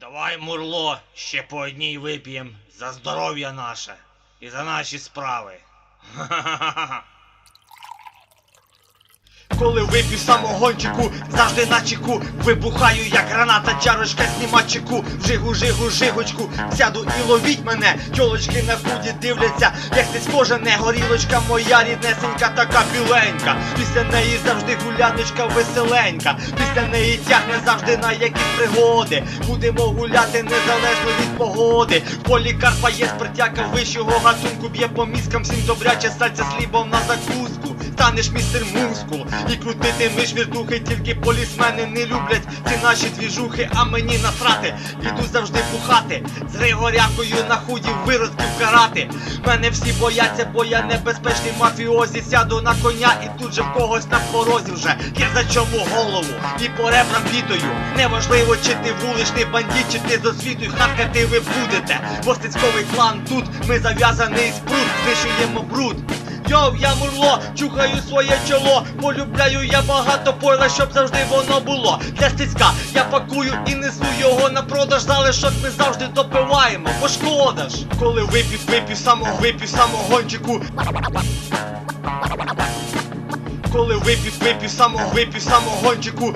Давай, Мурло, ще по одній вип'єм за здоров'я наше і за наші справи. Ха-ха-ха-ха. Коли вип'ю самогончику, завжди на чеку. Вибухаю, як граната, чарочка сніма чеку Жигу, жигу, жигочку, сяду і ловіть мене. Тьолочки на худі дивляться, як ти схожа не горілочка Моя ріднесенька, така біленька. Після неї завжди гуляночка веселенька. Після неї тягне завжди на якісь пригоди. Будемо гуляти незалежно від погоди. В полі карпа є спиртяка вищого гатунку. Б'є по мізкам всім добряче. Сальця з хлібом на закуску. Станеш містер мускул і крутити крутитимеш віртухи, тільки полісмени не люблять ці наші двіжухи, а мені насрати, іду завжди бухати, з Григорякою на худі виродків карати. Мене всі бояться, бо я небезпечний мафіозі, сяду на коня і тут же в когось на порозі вже я зачому голову і по ребрам бітою. Неважливо, чи ти вуличний бандит, чи ти з освітою, харкати ви будете. Востицьковий клан тут, ми зав'язаний спрут, знищуємо бруд. Йоу, я мурло, чухаю своє чоло, полюбляю я багато пойла, щоб завжди воно було. Для стицька я пакую і несу його на продаж, залишок ми завжди допиваємо, бо шкода ж. Коли вип'ю, вип'ю самого, вип'ю самогончику. Коли вип'ю, вип'ю самого, вип'ю самогончику.